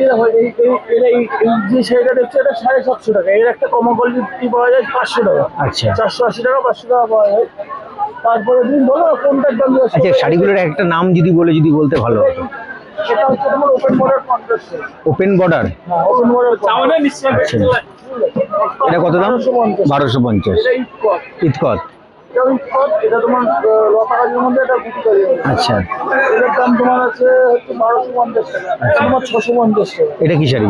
এই যে দেখছ এটা সাড়ে সাতশো টাকা। এর একটা কমা কোয়ালিটি পাওয়া যায় পাঁচশো টাকা। আচ্ছা। চারশো আশি টাকা পাঁচশো টাকা পাওয়া যায়। তারপরে তুমি বলো কোনটার দাম আচ্ছা শাড়িগুলোর একটা নাম যদি বলে যদি বলতে ভালো হতো এটা হচ্ছে তোমার open border contrast open border হ্যাঁ ওপেন বর্ডার এটা কত দাম? বারোশো পঞ্চাশ। ইতকত এটা। আচ্ছা। এটার দাম তোমার আছে হচ্ছে বারোশো পঞ্চাশ টাকা। তোমার ছশো পঞ্চাশ টাকা। কি শাড়ি?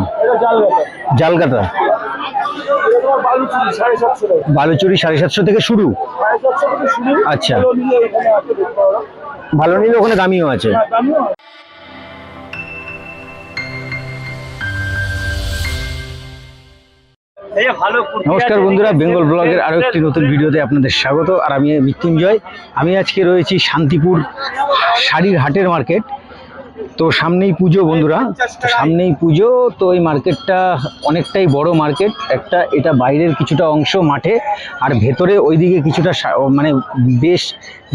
বালুচুরি সাড়ে সাতশো থেকে শুরু? আচ্ছা। ভালো নিলে ওখানে দামিও আছে। নমস্কার বন্ধুরা বেঙ্গল ব্লগের আরও একটি নতুন ভিডিওতে আপনাদের স্বাগত আর আমি মৃত্যুঞ্জয়। আমি আজকে রয়েছি শান্তিপুর শাড়ির হাটের মার্কেট। তো সামনেই পুজো বন্ধুরা। সামনেই পুজো তো এই মার্কেটটা অনেকটাই বড় মার্কেট। একটা এটা বাইরের কিছুটা অংশ মাঠে আর ভেতরে ওইদিকে কিছুটা মানে বেশ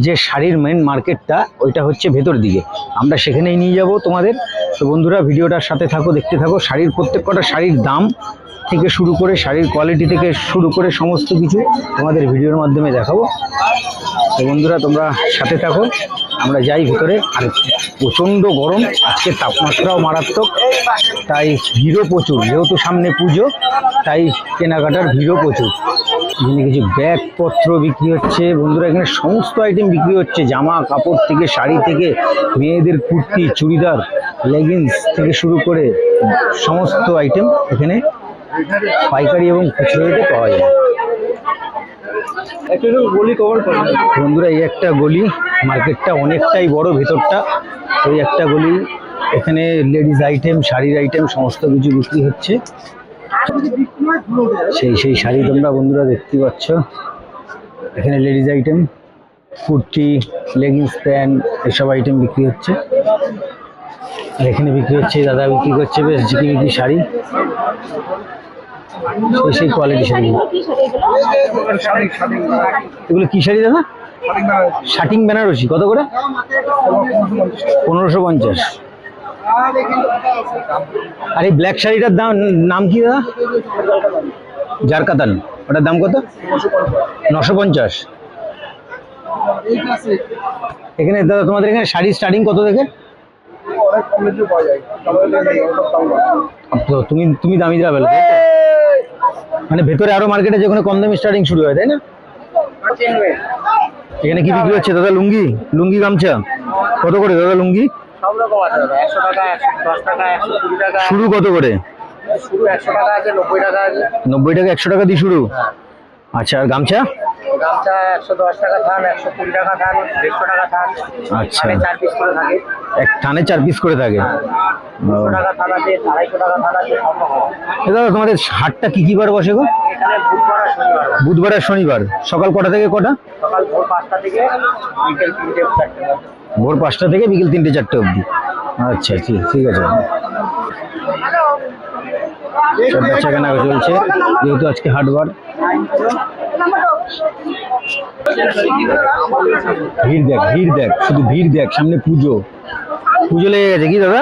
যে শাড়ির মেন মার্কেটটা ওইটা হচ্ছে ভেতর দিকে। আমরা সেখানেই নিয়ে যাব তোমাদের। তো বন্ধুরা ভিডিওটার সাথে থাকো দেখতে থাকো শাড়ির প্রত্যেক কটা শাড়ির দাম থেকে শুরু করে শাড়ির কোয়ালিটি থেকে শুরু করে সমস্ত কিছু তোমাদের ভিডিওর মাধ্যমে দেখাবো। তো বন্ধুরা, তোমরা সাথে থাকো। আমরা যাই ভিতরে। আর প্রচণ্ড গরম। আজকে তাপমাত্রাও মারাত্মক। তাই ভিড়ও প্রচুর। যেহেতু সামনে পুজো, তাই কেনাকাটার ভিড়ও প্রচুর। এখানে কিছু ব্যাগপত্র বিক্রি হচ্ছে। বন্ধুরা, এখানে সমস্ত আইটেম বিক্রি হচ্ছে। জামা, কাপড় থেকে, শাড়ি থেকে, মেয়েদের কুর্তি, চুড়িদার লেগিংস থেকে শুরু করে সমস্ত আইটেম এখানে পাইকারি এবং খুচরো রেটে পাওয়া যায়। বন্ধুরা এই একটা গলি মার্কেটটা অনেকটাই বড় ভেতরটা। ওই একটা গলি এখানে লেডিস আইটেম শাড়ির আইটেম সমস্ত কিছু বিক্রি হচ্ছে। সেই সেই শাড়ি তোমরা বন্ধুরা দেখতে পাচ্ছ। এখানে ladies item kurti leggings pant এসব আইটেম বিক্রি হচ্ছে। আর এখানে বিক্রি হচ্ছে দাদা বিক্রি করছে বেশ ঝিকিমিকি শাড়ি। সেই সেই কোয়ালিটি শাড়ি এগুলো? কি শাড়ি দাদা? শাটিং বেনারসি কত করে? পনেরোশো পঞ্চাশ। আর এই ব্ল্যাক শাড়িটার দাম নাম কি দাদা? জারকাতান ওটার দাম কত? নশো পঞ্চাশ। এখানে দাদা তোমাদের এখানে শাড়ি স্টার্টিং কত থেকে তুমি তুমি দামি যাবে মানে ভেতরে আরও মার্কেটে যেখানে কম দামি স্টার্টিং শুরু হয় তাই না? এখানে কি বিক্রি হচ্ছে? দাদা লুঙ্গি? লুঙ্গি গামছা? কত করে দাদা লুঙ্গি? শুরু কত করে? নব্বই টাকা একশো টাকা দিয়ে শুরু। আচ্ছা আর গামছা? গামছা একশো দশ টাকা একশো কুড়ি টাকা দেড়শো টাকা আচ্ছা। চার পিস করে থাকে। এক থানে চার পিস করে থাকে? টাকা আছে আড়াইশো টাকা আছে দাদা তোমাদের হাটটা কি কি বার বসে গো? বুধবার আর শনিবার সকাল কটা থেকে কটা? সকাল ভোর পাঁচটা থেকে বিকেল তিনটে চারটে পর্যন্ত। ভোর পাঁচটা থেকে বিকেল তিনটে চারটে অবধি। আচ্ছা ঠিক ঠিক আছে। সব বেচা কেনা চলছে যেহেতু আজকে হাটবার। ভিড় দেখ ভিড় দেখ শুধু ভিড় দেখ সামনে পুজো। পুজো লেগে গেছে কি দাদা?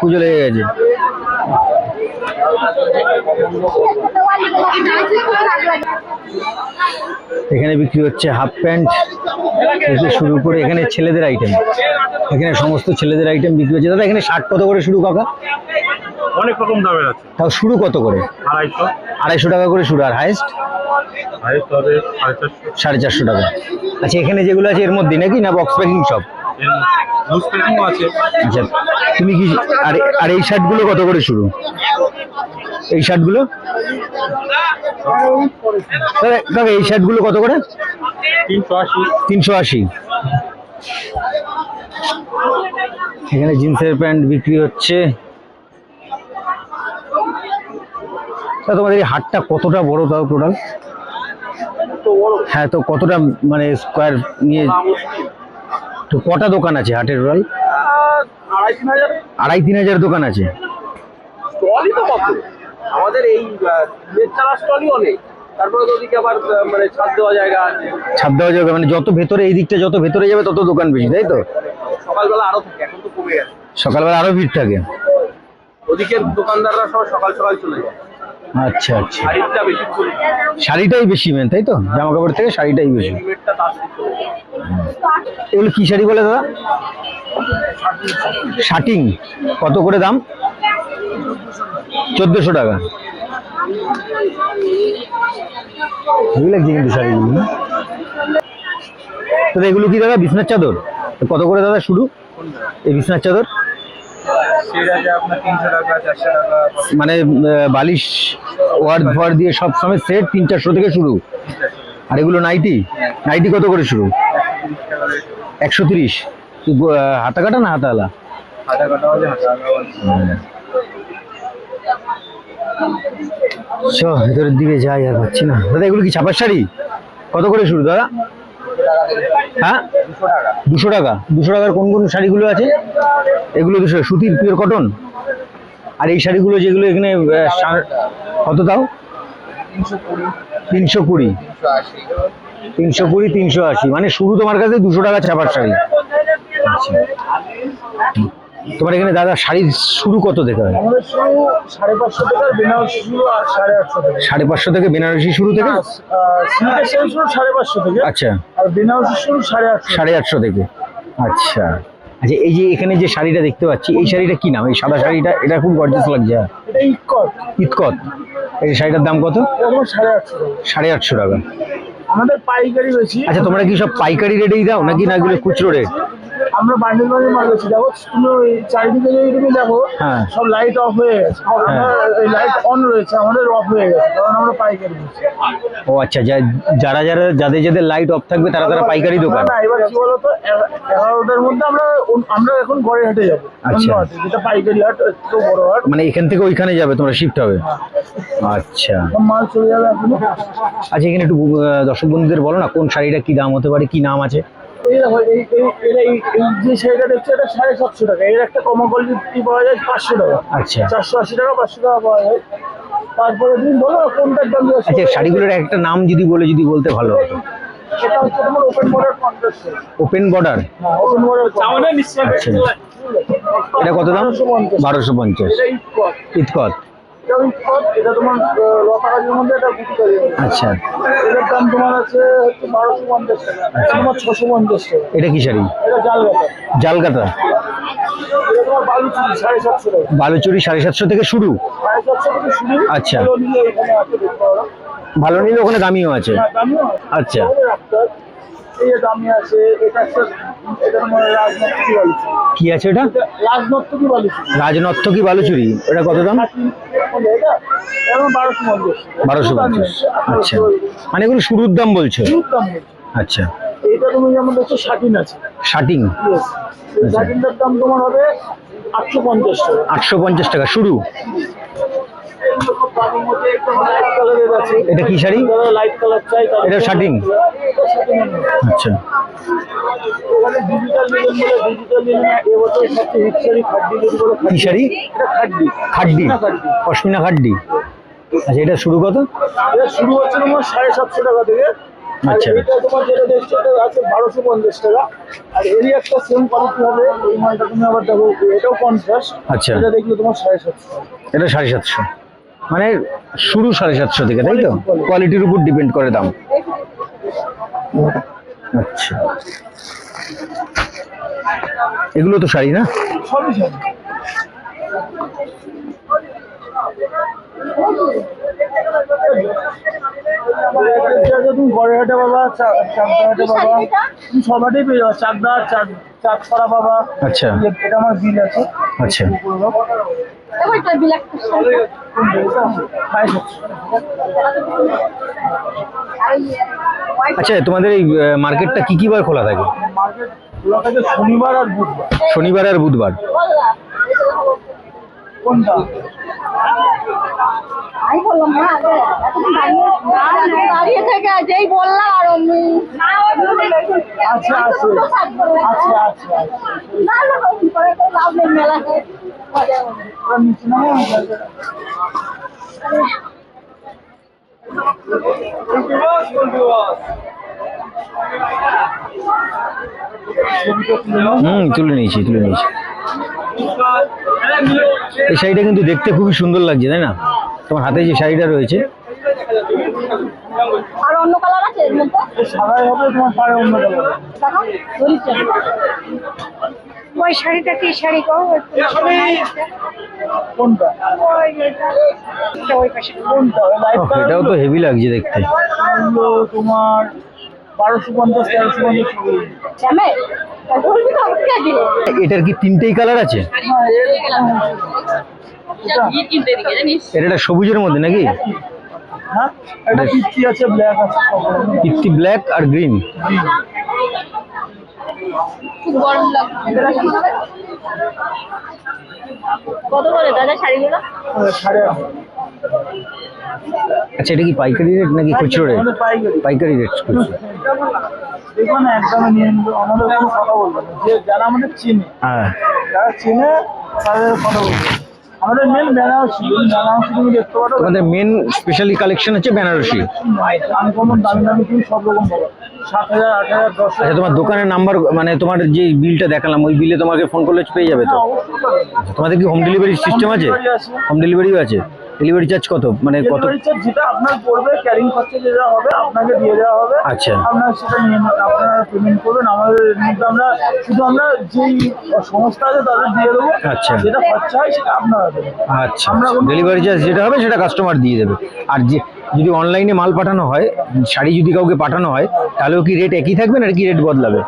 পুজো লেগে গেছে। এখানে বিক্রি হচ্ছে হাফ প্যান্ট। থেকে শুরু করে এখানে ছেলেদের আইটেম এখানে সমস্ত ছেলেদের আইটেম বিক্রি হচ্ছে। দাদা এখানে শার্ট কত করে শুরু কাকা? অনেক রকম দামের আছে। তাও শুরু কত করে? আড়াইশো। আড়াইশো টাকা করে শুরু আর হাইস্ট সাড়ে চারশো। টাকা। আচ্ছা এখানে যেগুলো আছে এর মধ্যে নাকি না বক্স প্যাকিং সব? আচ্ছা তুমি কি আর আর এই শার্টগুলো কত করে শুরু? এই শার্টগুলো? দাদা এই শার্টগুলো কত করে? তিনশো আশি। এখানে জিন্সের প্যান্ট বিক্রি হচ্ছে। তোমাদের এই হাটটা কতটা বড় তাও টোটাল? হ্যাঁ তো কতটা মানে স্কোয়ার নিয়ে তো কটা দোকান আছে হাটের টোটাল আড়াই তিন হাজার। দোকান আছে। স্টলই তো কত আমাদের এই স্টলই অনেক। তারপরে তো ওদিকে আবার মানে ছাদ দেওয়া জায়গা আছে। ছাদ দেওয়া যাবে মানে যত ভেতরে এই দিকটা যত ভেতরে যাবে তত দোকান বেশি তাই তো? সকালবেলা আরও থাকে এখন তো কমে গেছে। সকালবেলা আরও ভিড় থাকে। ওদিকের দোকানদাররা সব সকাল সকাল চলে যায়। আচ্ছা আচ্ছা। শাড়িটাই বেশি মেন তাই তো? জামা কাপড় থেকে শাড়িটাই বেশি। এগুলো কি শাড়ি বলে দাদা? শাটিং। কত করে দাম? চোদ্দশো টাকা। শাড়িগুলো দাদা এগুলো কি দাদা বিছনার চাদর? কত করে দাদা শুরু? এই বিছনার চাদর? মানে বালিশ ওয়ার্ড ফোয়ার দিয়ে সব সময় সেট তিন চারশো থেকে শুরু। আর এগুলো নাইটি? নাইটি কত করে শুরু? একশো তিরিশ। হাতা কাটা না হাতাওয়ালা হাতা কাটা হলে হাতা কাটা চ ভেতরের দিকে যাই আর পাচ্ছি না। দাদা এগুলো কি ছাপার শাড়ি? কত করে শুরু দাদা? হ্যাঁ? দুশো টাকা। দুশো টাকার কোন কোন শাড়িগুলো আছে? এগুলো দুশো সুতির পিওর কটন আর এই শাড়িগুলো যেগুলো এখানে কত দাও? তিনশো কুড়ি। তিনশো কুড়ি। তিনশো আশি। মানে শুরু তোমার কাছে দুশো টাকা ছাপার শাড়ি। আচ্ছা। তোমার এখানে দাদা শাড়ির শুরু কত থেকে হয়? সাড়ে পাঁচশো থেকে বেনারসি শুরু থেকে। শাড়ি থেকে আচ্ছা। সাড়ে আটশো থেকে। আচ্ছা। আচ্ছা এই যে এখানে যে শাড়িটা দেখতে পাচ্ছি এই শাড়িটা কি নাম? এই সাদা শাড়িটা এটা খুব গর্জাস লাগছে। ইতকত এই শাড়িটার দাম কত? সাড়ে আটশো টাকা। সাড়ে আটশো টাকা। আমাদের পাইকারি বেশি। আচ্ছা তোমরা কি সব পাইকারি রেটেই দাও নাকি না এগুলো খুচরো রেট আমরা বান্ডিল বান্ডিল মাল বেশি দেখো তুমি ওই চারিদিকে যদি তুমি দেখো হ্যাঁ। সব লাইট অফ হয়ে গেছে। এই লাইট অন রয়েছে আমাদের অফ হয়ে গেছে কারণ আমরা পাইকারি ও আচ্ছা যারা যারা যাদের যাদের লাইট অফ থাকবে তারা তারা পাইকারি দোকান না এবার কি বলতো এগারোটার মধ্যে আমরা আমরা এখন ঘরে হেঁটে যাব। আচ্ছা। যেটা পাইকারি হাট একটু বড় হাট। মানে এখান থেকে ওইখানে যাবে তোমরা শিফট হবে? আচ্ছা। মাল চলে যাবে আচ্ছা এখানে একটু দর্শক বন্ধুদের বলো না কোন শাড়িটা কি দাম হতে পারে কি নাম আছে? এই দেখো এই এই- এটা এই এই যে শাড়িটা এটা সাড়ে সাতশো টাকা। এর একটা কমা কোয়ালিটি পাওয়া যায়? পাঁচশো টাকা। আচ্ছা। চারশো আশি টাকা পাঁচশো টাকা পাওয়া যায়। তারপরে তুমি বলো কোনটার দাম আচ্ছা। শাড়িগুলোর একটা নাম যদি বলে যদি বলতে ভালো হতো। এটা হচ্ছে তোমার open border contrast open border open border আমাদের নিশ্চয়ই এটা কত দাম? বারোশো পঞ্চাশ। ইতকত এটা তোমার আহ, লতা কাজের মধ্যে এটা গুটি কাজের আচ্ছা। এটার দাম তোমার আছে হচ্ছে বারোশো পঞ্চাশ টাকা। তোমার ছশো পঞ্চাশ টাকা। এটা কি শাড়ি? এটা জাল গাতা জালকাতা এটা বালুচুরি সাড়ে সাতশো থেকে শুরু? আচ্ছা। ভালো নিলে ওখানে দামিও আছে। হ্যাঁ। আচ্ছা। এই দামি আছে এটা একটা এটা তোমার বালুচুরি। কি আছে এটা? এটা রাজনর্তকি বালুচুরি। রাজনর্থ কি বালুচুরি? এটা কত দাম? এটা এটা বারোশো পঞ্চাশ। বারোশো পঞ্চাশ। আচ্ছা। মানে এগুলো শুরুর দাম বলছো। আচ্ছা। এইটা তুমি যেমন দেখছ শাটিন আছে। শাটিং শাটিনটার দাম তোমার হবে আটশো পঞ্চাশ টাকা। আটশো পঞ্চাশ টাকা শুরু? এটা কি শাড়ি? লাইট কালার চাই এটা শাটিং? আচ্ছা। খাড্ডি যদি কি শাড়ি? খাড্ডি। পশমিনা আচ্ছা এটা শুরু কত? এটা শুরু হচ্ছে তোমার সাড়ে সাতশো টাকা থেকে আচ্ছা। এটা তোমার যেটা দেখছ এটা আছে বারোশো পঞ্চাশ টাকা আর এরই একটা সেম কোয়ালিটি হবে ওই মালটা তুমি আবার দেখো এটাও পঞ্চাশ আচ্ছা। এটা দেখলে তোমার সাড়ে সাতশো। এটা সাড়ে সাতশো। মানে শুরু সাড়ে সাতশো থেকে, তাই তো? কোয়ালিটির উপর ডিপেন্ড করে দাম। আচ্ছা। এগুলো তো শাড়ি না? তুমি তুমি পেয়ে যাবা চাকদা আচ্ছা। এটা আমার বিল আছে আচ্ছা। আচ্ছা তোমাদের এই মার্কেটটা কি কি বার খোলা থাকে? মার্কেট খোলা থাকে শনিবার আর বুধবার। শনিবার আর বুধবার। কোনটা? আমি বললাম না দাঁড়িয়ে দাঁড়িয়ে থেকে যেই বললাম আর অমনি আচ্ছা আচ্ছা। আচ্ছা না না ওই তো লাভ নেই মেলা। হুম তুলে নিয়েছি তুলে নিয়েছি। এই শাড়িটা কিন্তু দেখতে খুবই সুন্দর লাগছে তাই না? তোমার হাতে যে শাড়িটা রয়েছে। আর অন্য কালার আছে এর মধ্যে? সাদাই হবে তোমার পায়ে অন্য কালার দেখো ধরিচ্ছে ওই শাড়িটা কি শাড়ি গো? কোনটা? ওই এটা ওই পাশে কোনটা? লাইট ওহ, এটাও তো হেভি লাগছে দেখতে। তোমার বারোশো পঞ্চাশ তেরোশো পঞ্চাশ এটার কি তিনটেই কালার আছে? এটা একটা সবুজের মধ্যে নাকি? হ্যাঁ এটা আছে ব্ল্যাক আছে পিত্তি ব্ল্যাক আর গ্রিন খুব গরম লাগছে। কত করে দাদা শাড়িগুলো? আচ্ছা এটা কি পাইকারি রেট নাকি খুচরো রেট পাইকারি। রেট খুচরো। দেখো না নিয়ে আমাদের কথা বলব যে যারা আমাদের চিনে হ্যাঁ। যারা চিনে তাদের কথা বলব আমাদের মেন বেনারসি বেনারসি তুমি দেখতে পারো। তোমাদের মেন স্পেশালি কালেকশন হচ্ছে বেনারসি আনকমন দামি দামি তুমি সব রকম পাবো। সাত হাজার আট হাজার দশ আচ্ছা তোমার দোকানের নাম্বার মানে তোমার যে বিলটা দেখালাম ওই বিলে তোমাকে ফোন করলে পেয়ে যাবে তো? হ্যাঁ, তোমাদের কি হোম ডেলিভারি সিস্টেম আছে। হোম ডেলিভারিও আছে? ডেলিভারি চার্জ কত? মানে কত? Delivery charge যেটা আপনার পড়বে ক্যারিং খরচা যেটা হবে আপনাকে দিয়ে দেওয়া হবে। আচ্ছা। আপনার সেটা নিয়ে আপনারা পেমেন্ট করবেন। আমাদের মধ্যে আমরা শুধু আমরা যেই সংস্থা আছে তাদের দিয়ে দেবো। আচ্ছা। যেটা খরচা হয় সেটা আপনারা দেবেন। আচ্ছা। ডেলিভারি চার্জ যেটা হবে সেটা কাস্টমার দিয়ে দেবে। আর যে যদি অনলাইনে মাল পাঠানো হয় শাড়ি যদি কাউকে পাঠানো হয় তাহলেও কি রেট একই থাকবে না কি রেট বদলাবে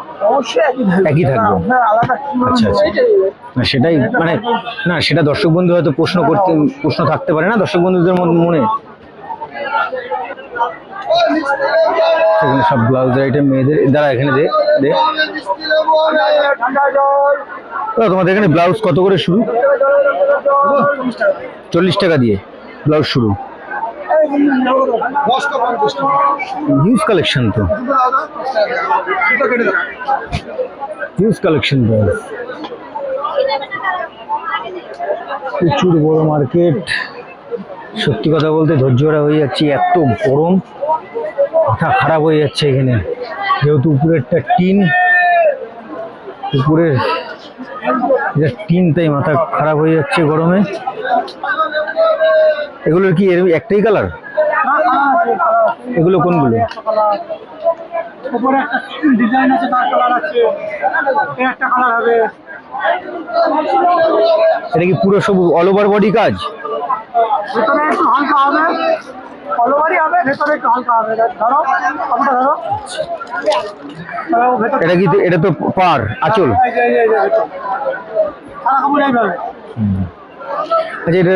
একই থাকবে আচ্ছা, আচ্ছা। না সেটাই মানে না সেটা দর্শক বন্ধু হয়তো প্রশ্ন করতে প্রশ্ন থাকতে পারে না দর্শক বন্ধুদের মন- সব ব্লাউজের আইটেম মেয়েদের দাঁড়া এখানে দে দে। তোমাদের এখানে ব্লাউজ কত করে শুরু? চল্লিশ টাকা। দিয়ে ব্লাউজ শুরু। হিউজ কালেকশন তো। হিউজ কালেকশন প্রচুর বড় মার্কেট সত্যি কথা বলতে ধৈর্যরা হয়ে যাচ্ছে, এত গরম। মাথা খারাপ হয়ে যাচ্ছে এখানে। যেহেতু উপরেরটা টিন, উপরের টিন তাই মাথা খারাপ হয়ে যাচ্ছে গরমে। এগুলোর কি এর একটাই কালার এগুলো কোনগুলো? উপরে একটা ডিজাইন আছে তার কালার আছে। একটা কালার হবে। এটা কি পুরো সব অল ওভার বডি কাজ? ভেতরে একটু হালকা হবে। অলবারই হবে ভেতরে একটু হালকা হবে। ধরো কতটা ধরো। ধরো, এটা কি এটা তো পার আচল। সারা কাপড় এইভাবে। আচ্ছা এটা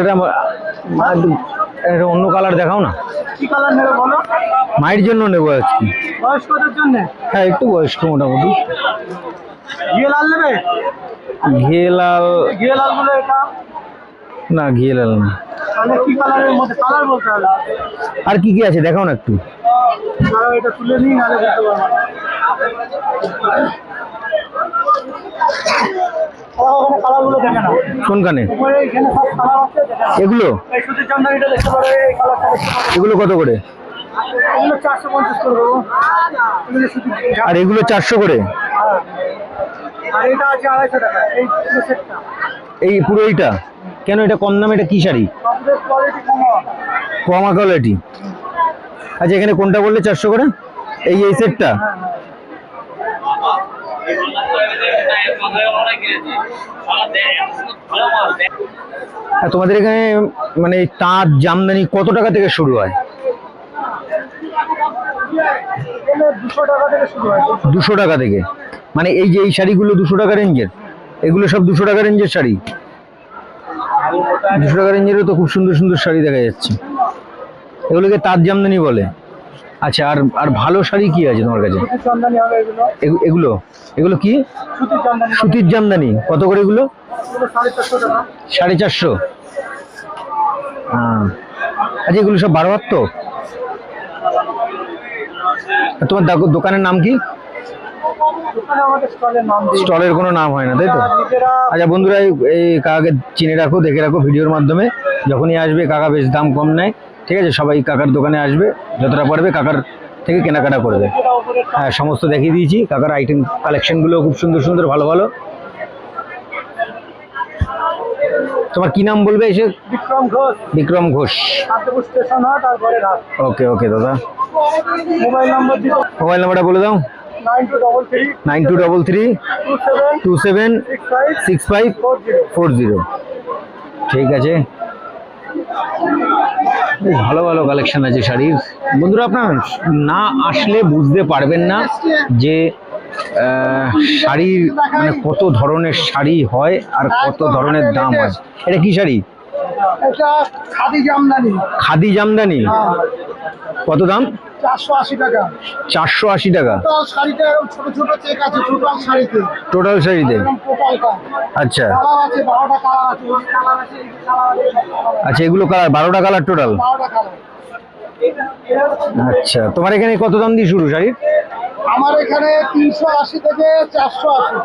এটা অন্য কালার দেখাও না। মায়ের জন্য নেব আজকে। হ্যাঁ একটু বয়স্ক মোটামুটি। ঘিয়ে লাল নেবে? ঘিয়ে লাল ঘিয়ে লাল বলে না ঘিয়ে লাল না। আর কি কি আছে দেখাও না একটু। এটা কোনখানে? এগুলো? এগুলো কত করে? আর এগুলো চারশো করে? হ্যাঁ। এই পুরো এইটা? কেন এটা কম দামে এটা কি শাড়ি? কমা। কোয়ালিটি আচ্ছা এখানে কোনটা বললে চারশো করে? এই এই সেটটা? আর তোমাদের এখানে মানে তাঁত, জামদানি কত টাকা থেকে শুরু হয়? দুশো টাকা থেকে। মানে এই যে এই শাড়িগুলো দুশো টাকা রেঞ্জের, এগুলো সব দুশো টাকা রেঞ্জের শাড়ি? দুশো টাকা রেঞ্জেরও তো খুব সুন্দর সুন্দর শাড়ি দেখা যাচ্ছে। এগুলোকে তাঁত জামদানি বলে। আচ্ছা আর আর ভালো শাড়ি কি আছে তোমার কাছে? এগুলো। এগুলো? কি? সুতির জামদানি। কত করে এগুলো? সাড়ে চারশো হ্যাঁ। আচ্ছা এগুলো সব বারো তো তোমার দোক- দোকানের নাম কি? স্টলের কোনো নাম হয় না তাই তো? আচ্ছা বন্ধুরা এই- এই কাকাকে চিনে রাখো দেখে রাখো ভিডিওর মাধ্যমে। যখনই আসবে কাকা বেশ দাম কম নেয়। ঠিক আছে সবাই কাকার দোকানে আসবে যতটা পারবে কাকার থেকে কেনাকাটা করবে। হ্যাঁ সমস্ত দেখিয়ে দিয়েছি কাকার আইটেম কালেকশনগুলো খুব সুন্দর সুন্দর ভালো ভালো। তোমার কি নাম বলবে এসে? বিক্রম ঘোষ। বিক্রম ঘোষ। ওকে ওকে দাদা। মোবাইল নম্বর মোবাইল নাম্বারটা বলে দাও। Nine two double three. Nine two double three. Two seven. Six five. Four zero. ঠিক আছে। ভালো ভালো কালেকশন আছে শাড়ির। বন্ধুরা আপনার না আসলে বুঝতে পারবেন না যে শাড়ির মানে কত ধরনের শাড়ি হয় আর কত ধরনের দাম হয়। এটা কি শাড়ি? খাদি জামদানি। খাদি জামদানি? কত দাম? চারশো আশি টাকা। চারশো আশি টাকা। টোটাল শাড়িতে এরকম ছোট ছোট চেক আছে টোটাল শাড়িতে। টোটাল শাড়িতে? এরকম টোটাল কাজ আচ্ছা। আচ্ছা এগুলো কালার বারোটা কালার টোটাল আচ্ছা তোমার এখানে কত দাম দিয়ে শুরু শাড়ির? আমার এখানে তিনশো আশি থেকে চারশো আশি।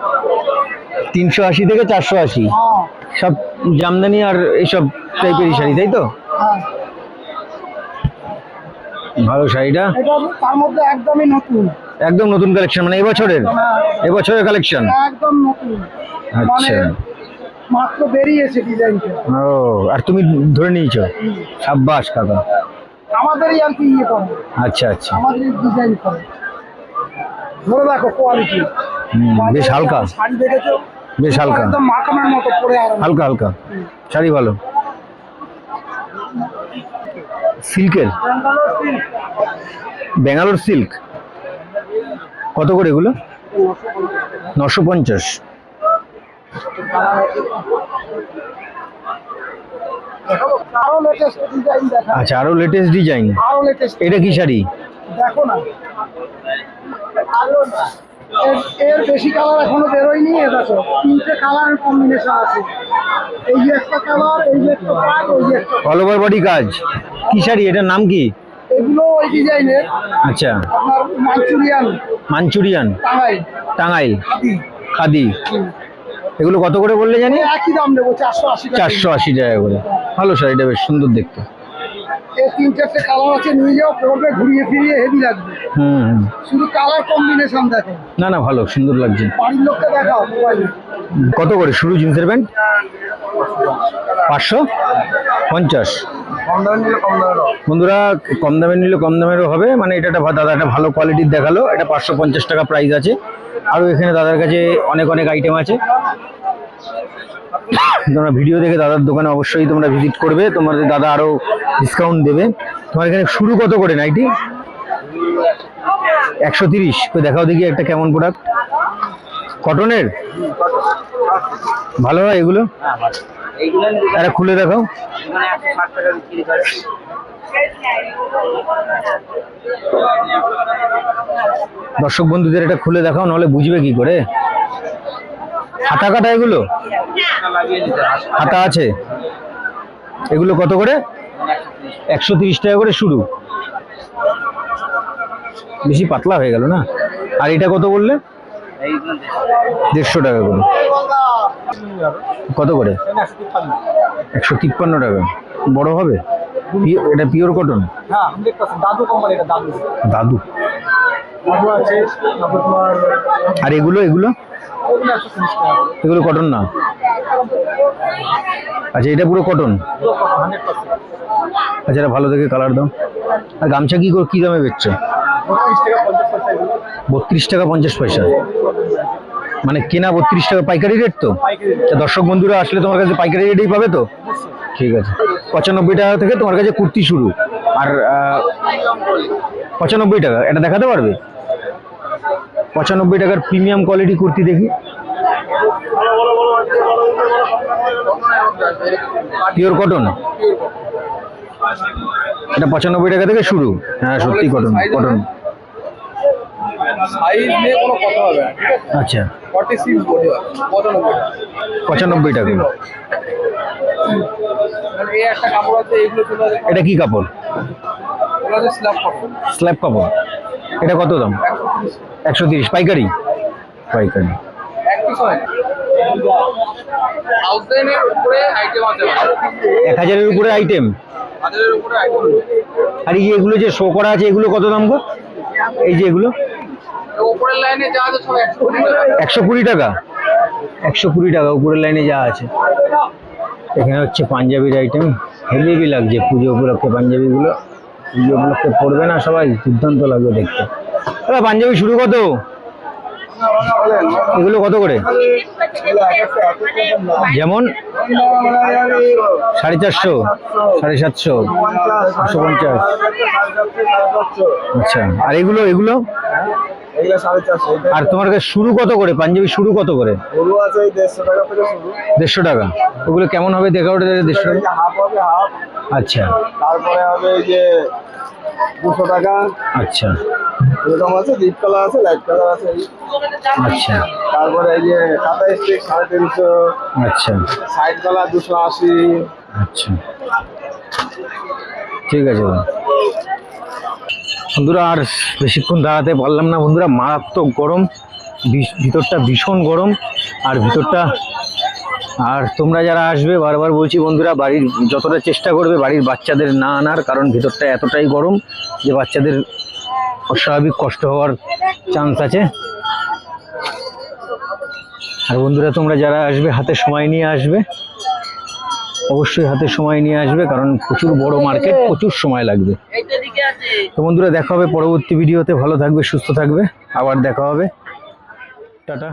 তিনশো আশি থেকে চারশো আশি। হ্যাঁ। সব জামদানি আর এইসব টাইপেরই শাড়ি তাই তো? হ্যাঁ। ভালো শাড়িটা? এটা তার মধ্যে একদমই নতুন। একদম নতুন কালেকশন মানে এবছরের? এবছরের কালেকশন একদম নতুন। আচ্ছা। মাত্র বেরিয়েছে ডিজাইনটা। ও আর তুমি ধরে নিয়েছো? সাব্বাস কাকা। আমাদেরই আর কি ইয়ে করে। আচ্ছা আচ্ছা। আমাদেরই ডিজাইন করে। ধরে দেখো কোয়ালিটি বেশ হালকা। শাড়ি দেখেছ? বেশ হালকা। একদম মাখানোর মতো পরে হালকা হালকা। শাড়ি ভালো। সিল্কের? ব্যাঙ্গালোর সিল্ক। কত করে এগুলো? নশো পঞ্চাশ। আচ্ছা আরও লেটেস্ট ডিজাইন এটা কি শাড়ি? দেখো না। এর- বেশি কালার এখনও বেরোয়নি এ দেখো তিনটে কালার কম্বিনেশন আছে এই যে একটা কালার এই যে একটা যে একটা অল ওভার বডি কাজ। কি শাড়ি? এটার নাম কি? এগুলো ওই ডিজাইনের আচ্ছা। মাঞ্চুরিয়ান। মাঞ্চুরিয়ান। টাঙ্গাই টাঙ্গাইল। খাদি। এগুলো কত করে বললে জানি? একই দাম দেবো চারশো আশি চারশো আশি টাকা করে। ভালো শাড়িটা বেশ সুন্দর দেখতে। এর তিন চারটে কালার আছে নিয়ে যাও পরবে ঘুরিয়ে ফিরিয়ে হেভি লাগবে। হুম হুম। শুধু কালার কম্বিনেশন দেখো। না না ভালো সুন্দর লাগছে। বাড়ির লোককে দেখাও মোবাইলে কত করে? শুরু জিন্সের প্যান্ট? পাঁচশো? পঞ্চাশ। বন্ধুরা, কম দামের নিলে কম দামেরও হবে। মানে এটা একটা দাদা একটা ভালো কোয়ালিটির দেখাল। এটা পাঁচশো পঞ্চাশ টাকা প্রাইস আছে। আরও এখানে দাদার কাছে অনেক অনেক আইটেম আছে। তোমরা ভিডিও দেখে দাদার দোকানে অবশ্যই তোমরা ভিজিট করবে। তোমাদের দাদা আরও ডিসকাউন্ট দেবে। তোমার এখানে শুরু কত করে, নাইটি? একশো তিরিশ। দেখাও দেখি একটা কেমন প্রোডাক্ট কটনের? ভালো হয় এগুলো? খুলে দেখাও। দর্শক বন্ধুদের এটা খুলে দেখাও, নাহলে বুঝবে কি করে? হাতা কাটা এগুলো? হাতা আছে। এগুলো কত করে? একশো টাকা করে শুরু। বেশি পাতলা হয়ে গেল না? আর এটা কত বললে? দেড়শো টাকা করে। কত করে? একশো তিপ্পান্ন টাকা। বড় হবে? এটা পিওর কটন হ্যাঁ পার্সেন্ট দাদু আর এগুলো এগুলো? এগুলো কটন না? আচ্ছা এটা পুরো কটন আচ্ছা এটা ভালো দেখে কালার দাও। আর গামছা কি করে কি দামে বেচছো? বত্রিশ টাকা পঞ্চাশ পয়সা। মানে কেনা বত্রিশ টাকা পাইকারি রেট তো? দর্শক বন্ধুরা, আসলে তোমার কাছে পাইকারি রেটেই পাবে তো? ঠিক আছে। পঁচানব্বই টাকা থেকে তোমার কাছে কুর্তি শুরু। আর পঁচানব্বই টাকা। এটা দেখাতে পারবে? পঁচানব্বই টাকার প্রিমিয়াম কোয়ালিটি কুর্তি দেখি। পিওর কটন এটা পঁচানব্বই টাকা থেকে শুরু। হ্যাঁ সত্যি কটন কটন সাইজ নিয়ে কোনো কথা হবে না ঠিক আছে? আচ্ছা। ফর্টি সিক্স বডি পঁচানব্বই পঁচানব্বই টাকা। মানে এই একটা কাপড় আছে চলে এটা কি কাপড়? ওগুলো আছে স্ল্যাব কাপড়। স্ল্যাব কাপড়। এটা কত দাম? একশো তিরিশ। পাইকারি? পাইকারি। এক হাজারের উপরে আইটেম আর এই যে এগুলো যে শো করা আছে এগুলো কত দাম গো? এই যে এগুলো? উপরের লাইনে যা আছে সব একশো কুড়ি টাকা। একশো কুড়ি টাকা? উপরের লাইনে যা আছে। এখানে হচ্ছে পাঞ্জাবির আইটেম হেভি লাগছে পুজো উপলক্ষে পাঞ্জাবিগুলো। পুজো উপলক্ষে পড়বে না সবাই, দুর্দান্ত লাগবে দেখতে। পাঞ্জাবি শুরু কত এগুলো কত করে? যেমন? সাড়ে চারশো, সাড়ে সাতশো আটশো পঞ্চাশ। আচ্ছা আর এগুলো এগুলো? আর তোমার কাছে শুরু কত করে? পাঞ্জাবি শুরু কত করে? দেড়শো টাকা। ওগুলো কেমন হবে? দেখা ওটা দেড়শো টাকা। আচ্ছা। তারপরে হবে যে দুশো টাকা। আচ্ছা। এরকম আছে ডিপ কালার আছে লাইট কালার আছে আচ্ছা। তারপরে এই যে কাটা স্টিক সাড়ে তিনশো। আচ্ছা। সাইড কালার দুশো আশি। আচ্ছা। ঠিক আছে। বন্ধুরা আর বেশিক্ষণ দাঁড়াতে পারলাম না বন্ধুরা মারাত্মক গরম ভিতরটা ভীষণ গরম আর ভিতরটা আর তোমরা যারা আসবে, বারবার বলছি বন্ধুরা, বাড়ির যতটা চেষ্টা করবে, বাড়ির বাচ্চাদের না আনার, কারণ ভিতরটা এতটাই গরম যে বাচ্চাদের অস্বাভাবিক কষ্ট হওয়ার চান্স আছে। আর বন্ধুরা, তোমরা যারা আসবে, হাতে সময় নিয়ে আসবে, অবশ্যই হাতে সময় নিয়ে আসবে, কারণ প্রচুর বড় মার্কেট প্রচুর সময় লাগবে। তো বন্ধুরা, দেখা হবে পরবর্তী ভিডিওতে ভালো থাকবে, সুস্থ থাকবে। আবার দেখা হবে। টাটা।